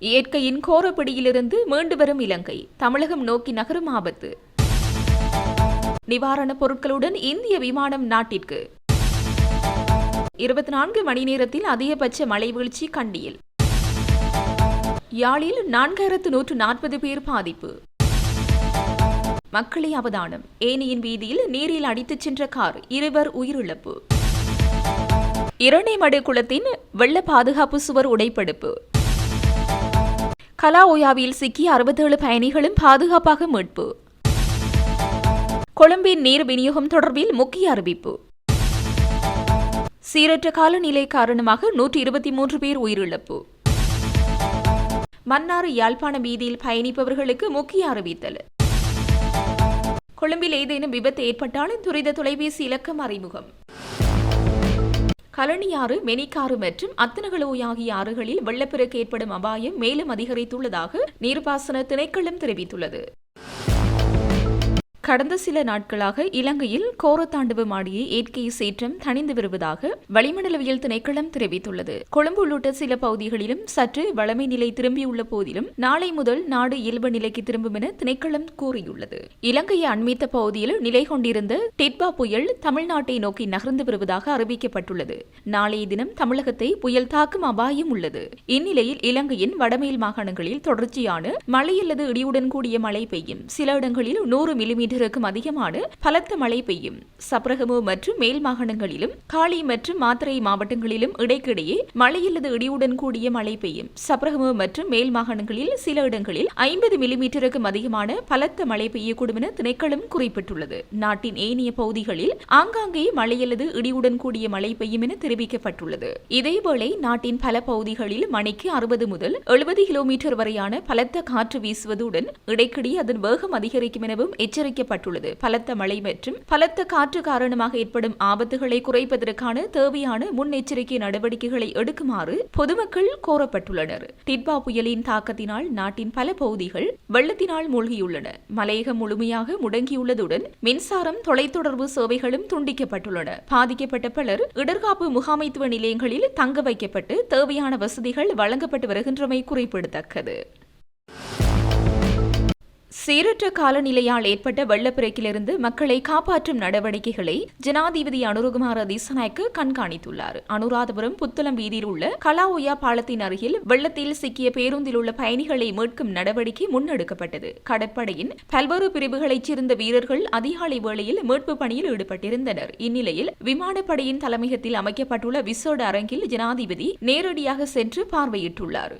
இயற்கையின் கோரப்பிடியிலிருந்து மீண்டு வரும் இலங்கை. தமிழகம் நோக்கி நகரும் ஆபத்து. நிவாரணப் பொருட்களுடன் இந்திய விமானம் நாட்டிற்கு. இருபத்தி நான்கு மணி நேரத்தில் அதிகபட்ச மழை வீழ்ச்சி கண்டியில். யாழில் நான்காயிரத்து நூற்று நாற்பது பேர் பாதிப்பு. மக்களை அவதானம். ஏனியின் வீதியில் நீரில் அடித்துச் சென்ற கார் இருவர் உயிரிழப்பு. இரணைமடு குளத்தின் வெள்ள பாதுகாப்பு சுவர் உடைப்படுப்பு. கலாஓயாவில் சிக்கிய அறுபத்தேழு பயணிகளும் பாதுகாப்பாக மீட்பு. கொழும்பின் நீர் விநியோகம் தொடர்பில் முக்கிய அறிவிப்பு. சீரற்ற காலநிலை காரணமாக நூற்றி இருபத்தி மூன்று பேர் உயிரிழப்பு. மன்னார் யாழ்ப்பாண வீதியில் பயணிப்பவர்களுக்கு முக்கிய அறிவித்தல். கொழும்பில் ஏதேனும் விபத்து ஏற்பட்டாலும் துரித தொலைபேசி இலக்கம் அறிமுகம். கலனியாறு மெனிக்காறு மற்றும் அத்தனகலோய் ஆகிய ஆறுகளில் வெள்ளப்பெருக்கு ஏற்படும் அபாயம் மேலும் அதிகரித்துள்ளதாக நீர்ப்பாசன திணைக்களம் தெரிவித்துள்ளது. கடந்த சில நாட்களாக இலங்கையில் கோரத்தாண்டவம் மாடியை இயற்கை சீற்றம் தணிந்து வருவதாக வளிமண்டலவியல் திணைக்களம் தெரிவித்துள்ளது. கொழும்பு உள்ளிட்ட சில பகுதிகளிலும் சற்று வளமை நிலை திரும்பியுள்ள போதிலும் நாளை முதல் நாடு இயல்பு நிலைக்கு திரும்பும் என திணைக்களம் கூறியுள்ளது. இலங்கையை அண்மித்த பகுதியில் நிலை கொண்டிருந்த டிட்பா புயல் தமிழ்நாட்டை நோக்கி நகர்ந்து வருவதாக அறிவிக்கப்பட்டுள்ளது. நாளைய தினம் தமிழகத்தை புயல் தாக்கும் அபாயம் உள்ளது. இந்நிலையில் இலங்கையின் வடமேல் மாகாணங்களில் தொடர்ச்சியான மழை அல்லது இடியுடன் கூடிய மழை பெய்யும். சில இடங்களில் நூறு மில்லிமீட்டர் மீட்டருக்கும் அதிகமான பலத்த மழை பெய்யும். சப்ரகமு மற்றும் மேல் மாகாணங்களிலும் காளி மற்றும் மாத்திரை மாவட்டங்களிலும் இடைக்கிடையே மழை அல்லது இடியுடன் கூடிய மழை பெய்யும். சப்ரகமு மற்றும் மேல் மாகாணங்களில் சில இடங்களில் ஐம்பது மில்லிமீட்டருக்கும் அதிகமான பலத்த மழை பெய்யக்கூடும் என திணைக்களம் குறிப்பிட்டுள்ளது. நாட்டின் ஏனைய பகுதிகளில் ஆங்காங்கே மழை அல்லது இடியுடன் கூடிய மழை பெய்யும் என தெரிவிக்கப்பட்டுள்ளது. இதேவேளை நாட்டின் பல பகுதிகளில் மணிக்கு அறுபது முதல் எழுபது கிலோமீட்டர் வரையான பலத்த காற்று வீசுவதுடன் இடைக்கிடையே அதன் வேகம் அதிகரிக்கும் எனவும் எச்சரிக்கை அறிவிக்கப்பட்டுள்ளது பலத்த மழை மற்றும் பலத்த காற்று காரணமாக ஏற்படும் ஆபத்துகளை குறைப்பதற்கான தேவையான முன்னெச்சரிக்கை நடவடிக்கைகளை எடுக்குமாறு பொதுமக்கள் கோரப்பட்டுள்ளனர். டிட்பா புயலின் தாக்கத்தினால் நாட்டின் பல பகுதிகள் வெள்ளத்தினால் மூழ்கியுள்ளன. மலையகம் முழுமையாக முடங்கியுள்ளதுடன் மின்சாரம் தொலைத்தொடர்பு சேவைகளும் துண்டிக்கப்பட்டுள்ளன. பாதிக்கப்பட்ட பலர் இடர்காப்பு முகாமைத்துவ நிலையங்களில் தங்க வைக்கப்பட்டு தேவையான வசதிகள் வழங்கப்பட்டு வருகின்றமை குறிப்பிடத்தக்கது. சீரற்ற காலநிலையால் ஏற்பட்ட வெள்ளப்பெருக்கிலிருந்து மக்களை காப்பாற்றும் நடவடிக்கைகளை ஜனாதிபதி அனுருகுமார திசநாயக்கு கண்காணித்துள்ளார். அனுராதபுரம் புத்தளம் வீதியில் உள்ள கலாஒயா பாலத்தின் அருகில் வெள்ளத்தில் சிக்கிய பேருந்தில் உள்ள பயணிகளை மீட்கும் நடவடிக்கை முன்னெடுக்கப்பட்டது. கடற்படையின் பல்வேறு பிரிவுகளைச் சேர்ந்த வீரர்கள் அதிகாலை வேளையில் மீட்பு பணியில் ஈடுபட்டிருந்தனர். இந்நிலையில் விமானப்படையின் தலைமையகத்தில் அமைக்கப்பட்டுள்ள விசோட அரங்கில் ஜனாதிபதி நேரடியாக சென்று பார்வையிட்டுள்ளார்.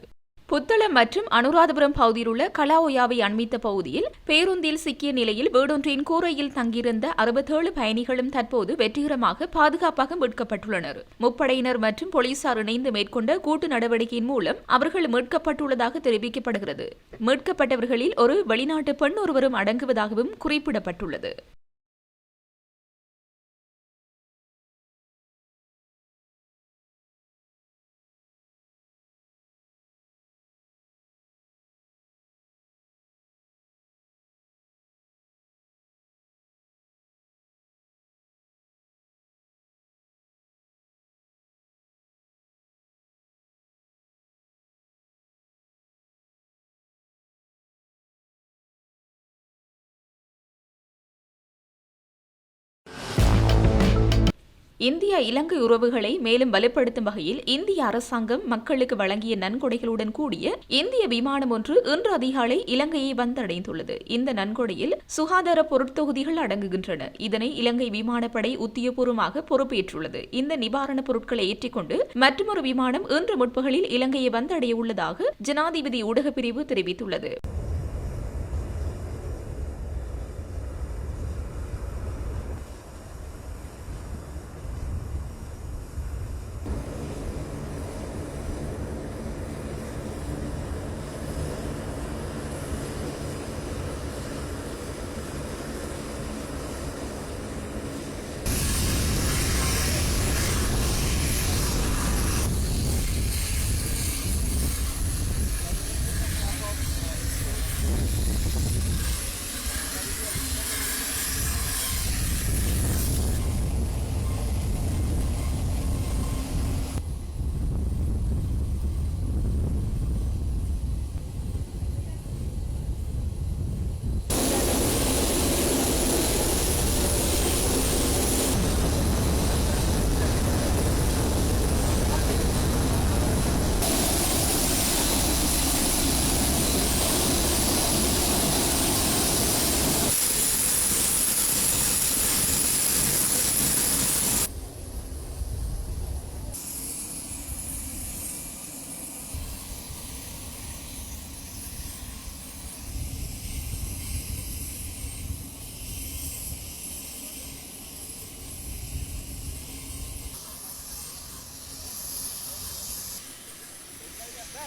புத்தளம் மற்றும் அனுராதபுரம் பகுதியில் உள்ள கலாஒயாவை அண்மித்த பகுதியில் பேருந்தில் சிக்கிய நிலையில் வீடொன்றின் கூரையில் தங்கியிருந்த அறுபத்தேழு பயணிகளும் தற்போது வெற்றிகரமாக பாதுகாப்பாக மீட்கப்பட்டுள்ளனர். முப்படையினர் மற்றும் போலீசார் இணைந்து மேற்கொண்ட கூட்டு நடவடிக்கையின் மூலம் அவர்கள் மீட்கப்பட்டுள்ளதாக தெரிவிக்கப்படுகிறது. மீட்கப்பட்டவர்களில் ஒரு வெளிநாட்டு பெண் ஒருவரும் அடங்குவதாகவும் குறிப்பிடப்பட்டுள்ளது. இந்தியா இலங்கை உறவுகளை மேலும் வலுப்படுத்தும் வகையில் இந்திய அரசாங்கம் மக்களுக்கு வழங்கிய நன்கொடைகளுடன் கூடிய இந்திய விமானம் ஒன்று இன்று அதிகாலை இலங்கையை வந்தடைந்துள்ளது. இந்த நன்கொடையில் சுகாதார பொருட்தொகுதிகள் அடங்குகின்றன. இதனை இலங்கை விமானப்படை உத்தியபூர்வமாக பொறுப்பேற்றுள்ளது. இந்த நிவாரணப் பொருட்களை ஏற்றிக்கொண்டு மற்றொரு விமானம் இன்று முற்பகலில் இலங்கையை வந்தடைய உள்ளதாக ஜனாதிபதி ஊடகப் பிரிவு தெரிவித்துள்ளது.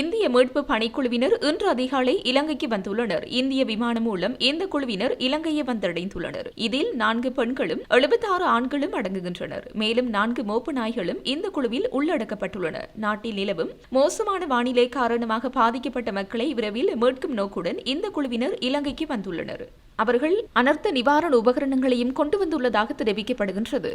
இந்திய மீட்பு பணிக்குழுவினர் இன்று அதிகாலை இலங்கைக்கு வந்துள்ளனர். இந்திய விமானம் மூலம் இந்த குழுவினர் இலங்கையை வந்தடைந்துள்ளனர். இதில் நான்கு பெண்களும் எழுபத்தாறு ஆண்களும் அடங்குகின்றனர். மேலும் நான்கு மோப்பு நாய்களும் இந்த குழுவில் உள்ளடக்கப்பட்டுள்ளன. நாட்டில் நிலவும் மோசமான வானிலை காரணமாக பாதிக்கப்பட்ட மக்களை விரைவில் மீட்கும் நோக்குடன் இந்த குழுவினர் இலங்கைக்கு வந்துள்ளனர். அவர்கள் அனர்த்த நிவாரண உபகரணங்களையும் கொண்டு வந்துள்ளதாக தெரிவிக்கப்படுகின்றது.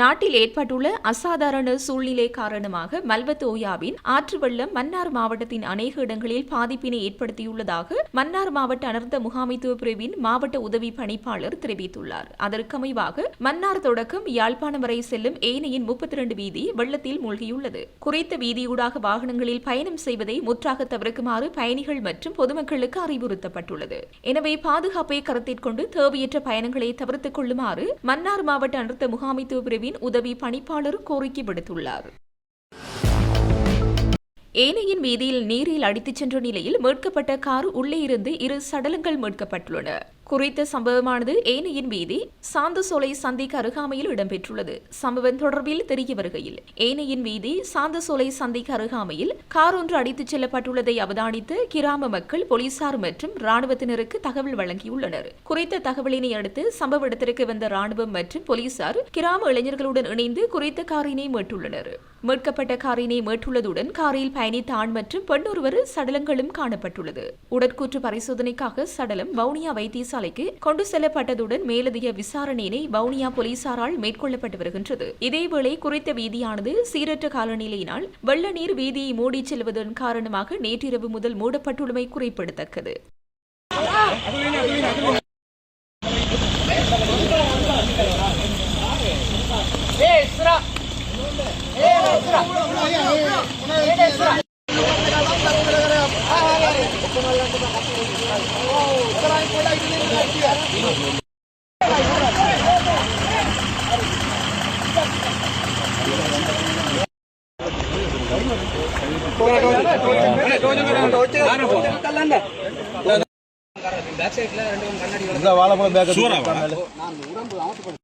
நாட்டில் ஏற்பட்டுள்ள அசாதாரண சூழ்நிலை காரணமாக மல்வத் ஓயாவின் ஆற்று வெள்ளம் மன்னார் மாவட்டத்தின் அநேக இடங்களில் பாதிப்பினை ஏற்படுத்தியுள்ளதாக மன்னார் மாவட்ட அனர்த்த முகாமைத்துவ பிரிவின் மாவட்ட உதவி பணிப்பாளர் தெரிவித்துள்ளார். அதற்கமைவாக மன்னார் தொடக்கம் யாழ்ப்பாணம் வரை செல்லும் ஏனையின் முப்பத்தி இரண்டு வீதி வெள்ளத்தில் மூழ்கியுள்ளது. குறித்த வீதியூடாக வாகனங்களில் பயணம் செய்வதை முற்றாக தவிர்க்குமாறு பயணிகள் மற்றும் பொதுமக்களுக்கு அறிவுறுத்தப்பட்டுள்ளது. எனவே பாதுகாப்பை கருத்தில் கொண்டு தேவையற்ற பயணங்களை தவிர்த்துக் கொள்ளுமாறு மன்னார் மாவட்ட அனர்த்த முகாமைத்துவ பிரிவின் உதவி பணிப்பாளர் கோரிக்கை விடுத்துள்ளார். ஏனையின் வீதியில் நீரில் அடித்துச் சென்ற நிலையில் மீட்கப்பட்ட கார் உள்ளே இருந்து இரு சடலங்கள் மீட்கப்பட்டுள்ளன. குறித்த சம்பவமானது ஏனையின் வீதி சாந்தசோலை சந்திக்கு அருகாமையில் இடம்பெற்றுள்ளது. சம்பவம் தொடர்பில் தெரிய வருகையில் ஏனையின் வீதி சாந்தசோலை சந்திக்கு அருகாமையில் கார் ஒன்று அடித்துச் செல்லப்பட்டுள்ளதை அவதானித்து கிராம மக்கள் போலீசார் மற்றும் ராணுவத்தினருக்கு தகவல் வழங்கியுள்ளனர். குறித்த தகவலினை அடுத்து சம்பவ இடத்திற்கு வந்த ராணுவம் மற்றும் போலீசார் கிராம இளைஞர்களுடன் இணைந்து குறித்த காரினை மீட்டுள்ளனர். மீட்கப்பட்ட காரினை மீட்டுள்ளதுடன் காரில் பயணித்த ஆண் மற்றும் பெண் ஒருவர் சடலங்களும் காணப்பட்டுள்ளது. உடற்கூற்று பரிசோதனைக்காக சடலம் வவுனியா வைத்தியசாலைக்கு கொண்டு செல்லப்பட்டதுடன் மேலதிக விசாரணையினை வவுனியா போலீசாரால் மேற்கொள்ளப்பட்டு வருகின்றது. இதேவேளை குறித்த வீதியானது சீரற்ற காலநிலையினால் வெள்ள நீர் வீதியை மூடிச் செல்வதன் காரணமாக நேற்றிரவு முதல் மூடப்பட்டுள்ளமை குறிப்பிடத்தக்கது. இந்த வாழைப்பழம் பேக்க இவங்களா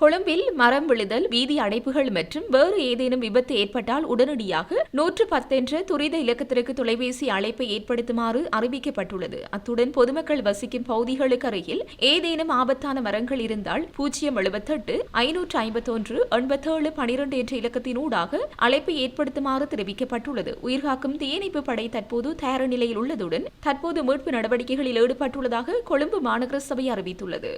கொழும்பில் மரம் விழுதல் வீதி அடைப்புகள் மற்றும் வேறு ஏதேனும் விபத்து ஏற்பட்டால் உடனடியாக நூற்று பத்தென்ற துரித இலக்கத்திற்கு தொலைபேசி அழைப்பை ஏற்படுத்துமாறு அறிவிக்கப்பட்டுள்ளது. அத்துடன் பொதுமக்கள் வசிக்கும் பகுதிகளுக்கு அருகில் ஏதேனும் ஆபத்தான மரங்கள் இருந்தால் பூஜ்ஜியம் எழுபத்தெட்டு ஐநூற்று ஐம்பத்தொன்று எண்பத்தேழு பனிரெண்டு என்ற இலக்கத்தினூடாக அழைப்பை ஏற்படுத்துமாறு தெரிவிக்கப்பட்டுள்ளது. உயிர்காக்கும் தீயணைப்பு படை தற்போது தயார் நிலையில் உள்ளதுடன் தற்போது மீட்பு நடவடிக்கைகளில் ஈடுபட்டுள்ளதாக கொழும்பு மாநகர சபை அறிவித்துள்ளது.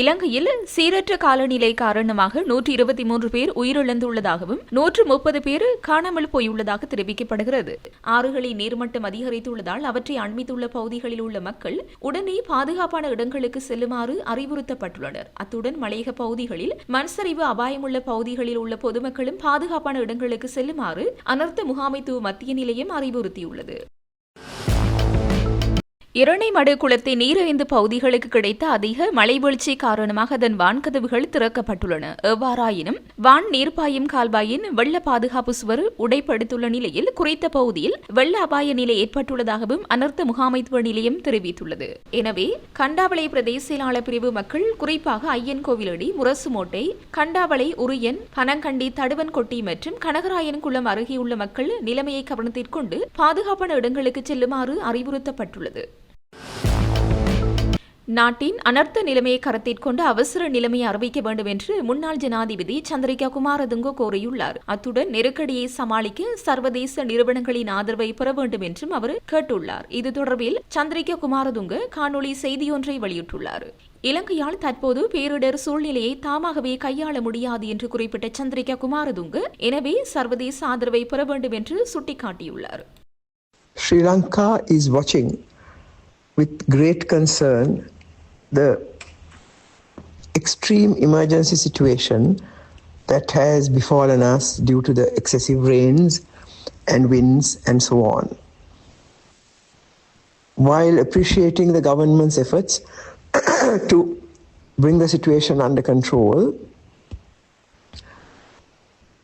இலங்கையில் சீரற்ற காலநிலை காரணமாக நூற்றி இருபத்தி மூன்று பேர் உயிரிழந்துள்ளதாகவும் நூற்று முப்பது பேர் காணாமல் போயுள்ளதாக தெரிவிக்கப்படுகிறது. ஆறுகளின் நீர்மட்டம் அதிகரித்துள்ளதால் அவற்றை அண்மித்துள்ள பகுதிகளில் உள்ள மக்கள் உடனே பாதுகாப்பான இடங்களுக்கு செல்லுமாறு அறிவுறுத்தப்பட்டுள்ளனர். அத்துடன் மலையக பகுதிகளில் மண்சரிவு அபாயமுள்ள பகுதிகளில் உள்ள பொதுமக்களும் பாதுகாப்பான இடங்களுக்கு செல்லுமாறு அனர்த்த முகாமைத்துவ மத்திய நிலையம் அறிவுறுத்தியுள்ளது. இரணைமடு குளத்தை நீரழிந்து பகுதிகளுக்கு கிடைத்த அதிக மழைவீழ்ச்சி காரணமாக அதன் வான்கதவுகள் திறக்கப்பட்டுள்ளன. எவ்வாறாயினும் வான் நீர்ப்பாயும் கால்வாயின் வெள்ள பாதுகாப்பு சுவர் உடைப்படுத்துள்ள நிலையில் குறித்த பகுதியில் வெள்ள அபாய நிலை ஏற்பட்டுள்ளதாகவும் அனர்த்த முகாமைத்துவ நிலையம் தெரிவித்துள்ளது. எனவே கண்டாவளை பிரதேச செயலாளர் பிரிவு மக்கள் குறிப்பாக ஐயன் கோவிலடி முரசுமோட்டை கண்டாவளை உரியன் பனங்கண்டி தடுவன்கொட்டி மற்றும் கனகராயன் குளம் அருகேயுள்ள மக்கள் நிலைமையை கவனத்திற்கொண்டு பாதுகாப்பான இடங்களுக்கு செல்லுமாறு அறிவுறுத்தப்பட்டுள்ளது. நாட்டின் அனர்த்த நிலைமையை கருத்தில் கொண்டு அவசர நிலைமையை அறிவிக்க வேண்டும் என்று முன்னாள் ஜனாதிபதி சந்திரிகா குமாரதுங்க கோரியுள்ளார். அத்துடன் நெருக்கடியை சமாளிக்க சர்வதேச நிறுவனங்களின் ஆதரவை பெற வேண்டும் என்றும் அவர் கேட்டுள்ளார். இது தொடர்பில் சந்திரிகா குமாரதுங்க காணொலி செய்தியொன்றை வெளியிட்டுள்ளார். இலங்கையால் தற்போது பேரிடர் சூழ்நிலையை தாமாகவே கையாள முடியாது என்று குறிப்பிட்ட சந்திரிகா குமாரதுங்க எனவே சர்வதேச ஆதரவை பெற வேண்டும் என்று சுட்டிக்காட்டியுள்ளார். Sri Lanka is watching. With great concern the extreme emergency situation that has befallen us due to the excessive rains and winds and so on. While appreciating the government's efforts to bring the situation under control,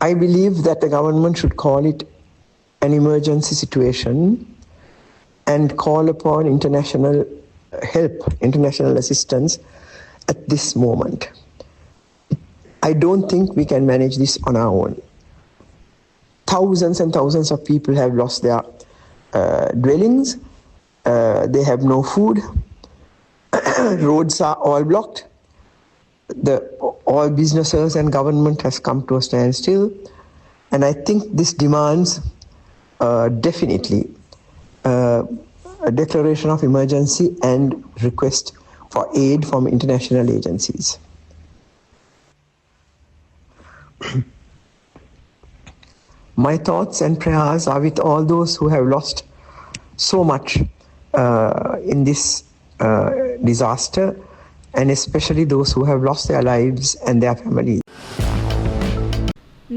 I believe that the government should call it an emergency situation and call upon international help, international assistance at this moment. I don't think we can manage this on our own. Thousands and thousands of people have lost their uh, dwellings, uh, they have no food, roads are all blocked. The all businesses and government has come to a standstill, and I think this demands uh, definitely uh, a declaration of emergency and request for aid from international agencies. My thoughts and prayers are with all those who have lost so much uh, in this uh, disaster, and especially those who have lost their lives and their families.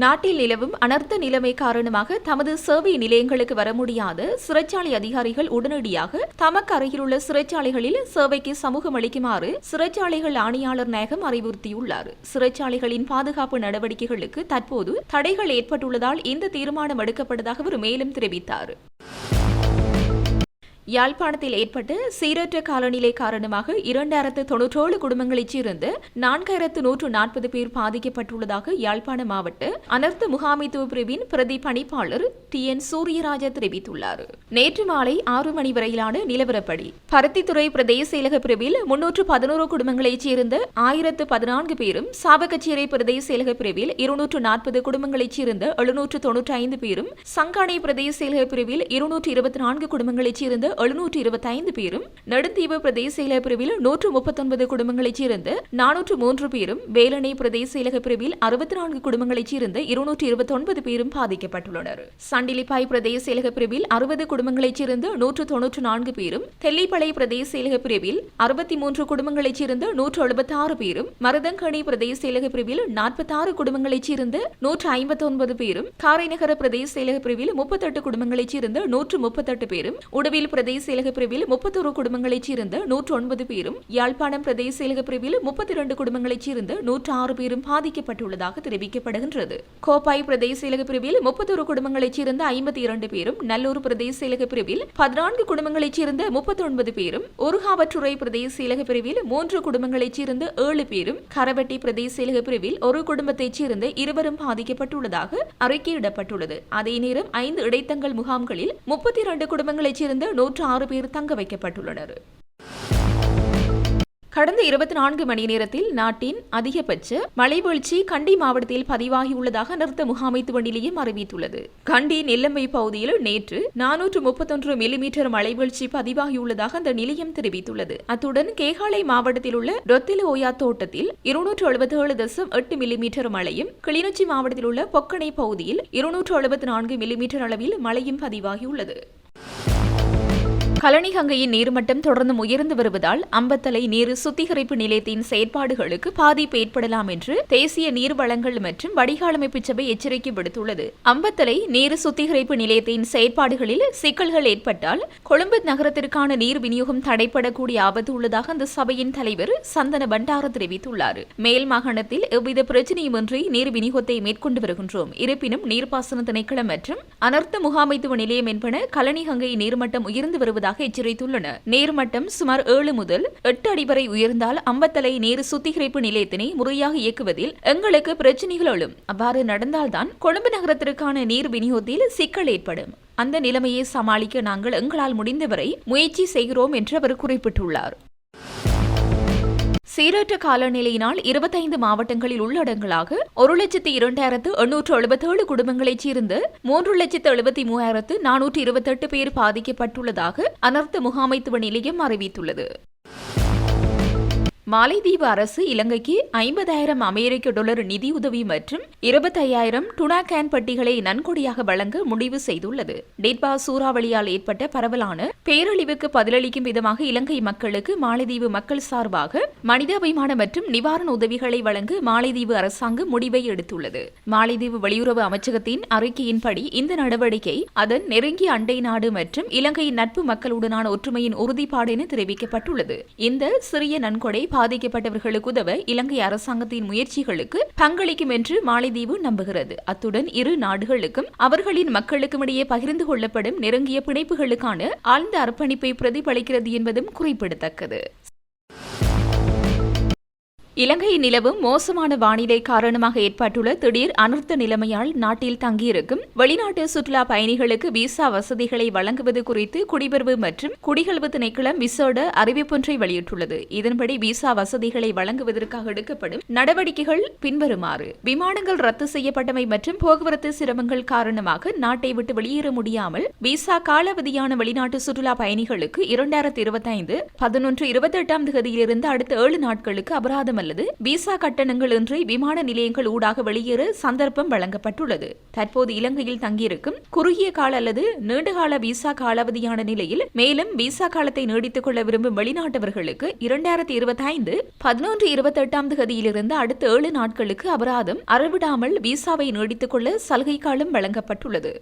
நாட்டில் நிலவும் அனர்த்த நிலைமை காரணமாக தமது சேவை நிலையங்களுக்கு வர முடியாத சிறைச்சாலை அதிகாரிகள் உடனடியாக தமக்கு அருகிலுள்ள சிறைச்சாலைகளில் சேவைக்கு சமூகம் அளிக்குமாறு சிறைச்சாலைகள் ஆணையாளர் நாயகம் அறிவுறுத்தியுள்ளார். சிறைச்சாலைகளின் பாதுகாப்பு நடவடிக்கைகளுக்கு தற்போது தடைகள் ஏற்பட்டுள்ளதால் இந்த தீர்மானம் எடுக்கப்பட்டதாக அவர் மேலும் தெரிவித்தார். யாழ்ப்பாணத்தில் ஏற்பட்ட சீரற்ற காலநிலை காரணமாக இரண்டாயிரத்து தொன்னூற்றோழு குடும்பங்களைச் சேர்ந்து நான்காயிரத்து நூற்று நாற்பது பேர் பாதிக்கப்பட்டுள்ளதாக யாழ்ப்பாண மாவட்ட அனர்த்த முகாமைத்துவ பிரிவின் பிரதி பணிப்பாளர் டி என் சூரியராஜா தெரிவித்துள்ளார். நேற்று மாலை ஆறு மணி வரையிலான நிலவரப்படி பருத்தித்துறை பிரதேச செயலக பிரிவில் முன்னூற்று பதினோரு குடும்பங்களைச் சேர்ந்த ஆயிரத்து பதினான்கு பேரும் சாவகச்சேரி பிரதேச செயலக பிரிவில் இருநூற்று நாற்பது குடும்பங்களைச் சேர்ந்த எழுநூற்று தொன்னூற்றி ஐந்து பேரும் சங்கானை பிரதேச செயலக பிரிவில் இருநூற்று இருபத்தி நான்கு குடும்பங்களைச் சேர்ந்த எழுநூற்று இருபத்தி ஐந்து பேரும் நெடுந்தீவு பிரதேச செயலக பிரிவில் நூற்று முப்பத்தொன்பது குடும்பங்களைச் சேர்ந்த நானூற்று மூன்று பேரும் வேலணை பிரதேச செயலக பிரிவில் அறுபத்தி நான்கு குடும்பங்களைச் சேர்ந்த இருநூற்று இருபத்தி ஒன்பது பேரும் பாதிக்கப்பட்டுள்ளனர். சண்டிலிப்பாய் பிரதேச செயலக பிரிவில் அறுபது குடும்பங்களைச் சேர்ந்த நூற்று தொன்னூற்று நான்கு பேரும் தெல்லிப்பளை பிரதேச செயலக பிரிவில் அறுபத்தி மூன்று குடும்பங்களைச் சேர்ந்த நூற்று எழுபத்தி ஆறு பேரும் மருதங்கணி பிரதேச செயலக பிரிவில் நாற்பத்தி ஆறு குடும்பங்களைச் சேர்ந்த நூற்று ஐம்பத்தி ஒன்பது பேரும் காரைநகர பிரதேச செயலக பிரிவில் முப்பத்தெட்டு குடும்பங்களைச் சேர்ந்த நூற்று முப்பத்தெட்டு பேரும் உடவில் பிரதேச பிரதேச செயலக பிரிவில் முப்பத்தொரு குடும்பங்களைச் சேர்ந்த நூற்று ஒன்பது பேரும் யாழ்ப்பாணம் பிரதேச செயலக பிரிவில் முப்பத்தி இரண்டு குடும்பங்களைச் சேர்ந்த நூற்று ஆறு பேரும் பாதிக்கப்பட்டுள்ளதாக தெரிவிக்கப்படுகின்றது. கோப்பாய் பிரதேச செயலக பிரிவில் முப்பத்தொரு குடும்பங்களைச் சேர்ந்த ஐம்பத்தி இரண்டு பேரும் நல்லூர் பிரதேச செயலக பிரிவில் பதினான்கு குடும்பங்களைச் சேர்ந்த முப்பத்தி ஒன்பது பேரும் ஒருகாவற்றுறை பிரதேச செயலக பிரிவில் மூன்று குடும்பங்களைச் சேர்ந்த ஏழு பேரும் கரவெட்டி பிரதேச செயலக பிரிவில் ஒரு குடும்பத்தைச் சேர்ந்த இருவரும் பாதிக்கப்பட்டுள்ளதாக அறிக்கையிடப்பட்டுள்ளது. அதே நேரம் ஐந்து இடைத்தங்கள் முகாம்களில் முப்பத்தி இரண்டு குடும்பங்களைச் சேர்ந்த நூற்று ஆறு பேர் தங்க வைக்கப்பட்டுள்ளனர். கடந்த இருபத்தி நான்கு மணி நேரத்தில் நாட்டின் அதிகபட்ச மழைவீழ்ச்சி கண்டி மாவட்டத்தில் பதிவாகியுள்ளதாக நிறுத்த முகாமைத்துவ நிலையம் அறிவித்துள்ளது. கண்டி நெல்லம்பை பகுதியில் நேற்று நானூற்று முப்பத்தொன்று மில்லிமீட்டர் மழைவீழ்ச்சி பதிவாகியுள்ளதாக அந்த நிலையம் தெரிவித்துள்ளது. அத்துடன் கேகாலை மாவட்டத்தில் உள்ள ரொத்தில ஓயா தோட்டத்தில் இருநூற்று எழுபத்தி ஏழு தசம் எட்டு மில்லிமீட்டர் மழையும் கிளிநொச்சி மாவட்டத்தில் உள்ள பொக்கனை பகுதியில் இருநூற்று எழுபத்தி நான்கு மில்லிமீட்டர் அளவில் மழையும் பதிவாகியுள்ளது கழனி கங்கையின் நீர்மட்டம் தொடர்ந்து உயர்ந்து வருவதால் அம்பத்தலை நீர் சுத்திகரிப்பு நிலையத்தின் செயற்பாடுகளுக்கு பாதிப்பு ஏற்படலாம் என்று தேசிய நீர் வளங்கள் மற்றும் வடிகாலமைப்பு சபை எச்சரிக்கை விடுத்துள்ளது. அம்பத்தலை நீர் சுத்திகரிப்பு நிலையத்தின் செயற்பாடுகளில் சிக்கல்கள் ஏற்பட்டால் கொழும்பு நகரத்திற்கான நீர் விநியோகம் தடைப்படக்கூடிய ஆபத்து உள்ளதாக அந்த சபையின் தலைவர் சந்தன பண்டார தெரிவித்துள்ளார். மேல் மாகாணத்தில் எவ்வித பிரச்சனையுமின்றி நீர் விநியோகத்தை மேற்கொண்டு வருகின்றோம். இருப்பினும் நீர்ப்பாசன திணைக்களம் மற்றும் அனர்த்த முகாமைத்துவ நிலையம் என்பன கழனி கங்கை நீர்மட்டம் உயர்ந்து வருவதாக எச்சரித்துள்ளன. நீர்மட்டம் சுமார் ஏழு முதல் எட்டு அடி வரை உயர்ந்தால் அம்பத்தலை நீர் சுத்திகரிப்பு நிலையத்தினை முறையாக இயக்குவதில் எங்களுக்கு பிரச்சனைகள் எழும் அவ்வாறு நடந்தால்தான் கொழும்பு நகரத்திற்கான நீர் விநியோகத்தில் சிக்கல் ஏற்படும். அந்த நிலைமையை சமாளிக்க நாங்கள் எங்களால் முடிந்தவரை முயற்சி செய்கிறோம் என்று அவர் குறிப்பிட்டுள்ளார். சீரற்ற காலநிலையினால் இருபத்தைந்து மாவட்டங்களில் உள்ளடங்களாக ஒரு லட்சத்தி இரண்டாயிரத்து எண்ணூற்று எழுபத்தேழு குடும்பங்களைச் சேர்ந்து மூன்று லட்சத்து எழுபத்தி மூவாயிரத்து நானூற்று இருபத்தெட்டு பேர் பாதிக்கப்பட்டுள்ளதாக அனர்த்த முகாமைத்துவ நிலையம் அறிவித்துள்ளது. மாலைதீவு அரசு இலங்கைக்கு ஐம்பதாயிரம் அமெரிக்க டாலர் நிதியுதவி மற்றும் இருபத்தையாயிரம் டுனா கேன் பட்டிகளை நன்கொடையாக வழங்க முடிவு செய்துள்ளது. டிட்பா சூறாவளியால் ஏற்பட்ட பரவலான பேரழிவுக்கு பதிலளிக்கும் விதமாக இலங்கை மக்களுக்கு மாலைதீவு மக்கள் சார்பாக மனிதாபிமான மற்றும் நிவாரண உதவிகளை வழங்க மாலைதீவு அரசாங்கம் முடிவை எடுத்துள்ளது. மாலைதீவு வெளியுறவு அமைச்சகத்தின் அறிக்கையின்படி இந்த நடவடிக்கை அதன் நெருங்கிய அண்டை நாடு மற்றும் இலங்கையின் நட்பு மக்களுடனான ஒற்றுமையின் உறுதிப்பாடு என தெரிவிக்கப்பட்டுள்ளது. இந்த சிறிய நன்கொடை பாதிக்கப்பட்டவர்களுக்கு உதவ இலங்கை அரசாங்கத்தின் முயற்சிகளுக்கு பங்களிக்கும் என்று மாலைதீவு நம்புகிறது. அத்துடன் இரு நாடுகளுக்கும் அவர்களின் மக்களுக்கும் இடையே பகிர்ந்து கொள்ளப்படும் நெருங்கிய பிணைப்புகளுக்கான ஆழ்ந்த அர்ப்பணிப்பை பிரதிபலிக்கிறது என்பதும் குறிப்பிடத்தக்கது. இலங்கையில் நிலவும் மோசமான வானிலை காரணமாக ஏற்பட்டுள்ள திடீர் அனர்த்த நிலைமையால் நாட்டில் தங்கியிருக்கும் வெளிநாட்டு சுற்றுலா பயணிகளுக்கு விசா வசதிகளை வழங்குவது குறித்து குடிபெறவு மற்றும் குடிகழ்வு திணைக்களம் விசேட அறிவிப்பொன்றை வெளியிட்டுள்ளது. இதன்படி விசா வசதிகளை வழங்குவதற்காக எடுக்கப்படும் நடவடிக்கைகள் பின்வருமாறு விமானங்கள் ரத்து செய்யப்பட்டமை மற்றும் போக்குவரத்து சிரமங்கள் காரணமாக நாட்டை விட்டு வெளியேற முடியாமல் விசா காலாவதியான வெளிநாட்டு சுற்றுலா பயணிகளுக்கு இரண்டாயிரத்தி இருபத்தைந்து பதினொன்று இருபத்தி எட்டாம் தேதியிலிருந்து அடுத்த ஏழு நாட்களுக்கு அபராதம் அல்லது விசா கட்டணங்கள் இன்றி விமான நிலையங்கள் ஊடாக வெளியேற சந்தர்ப்பம் வழங்கப்பட்டுள்ளது. தற்போது இலங்கையில் தங்கியிருக்கும் குறுகிய கால அல்லது நீண்டகால விசா காலாவதியான நிலையில் மேலும் விசா காலத்தை நீடித்துக் கொள்ள விரும்பும் வெளிநாட்டவர்களுக்கு இரண்டாயிரத்தி இருபத்தி ஐந்து பதினொன்று இருபத்தி எட்டாம் தேதியிலிருந்து அடுத்த ஏழு நாட்களுக்கு அபராதம் அறவிடாமல் விசாவை நீடித்துக் கொள்ள சலுகை காலம் வழங்கப்பட்டுள்ளது.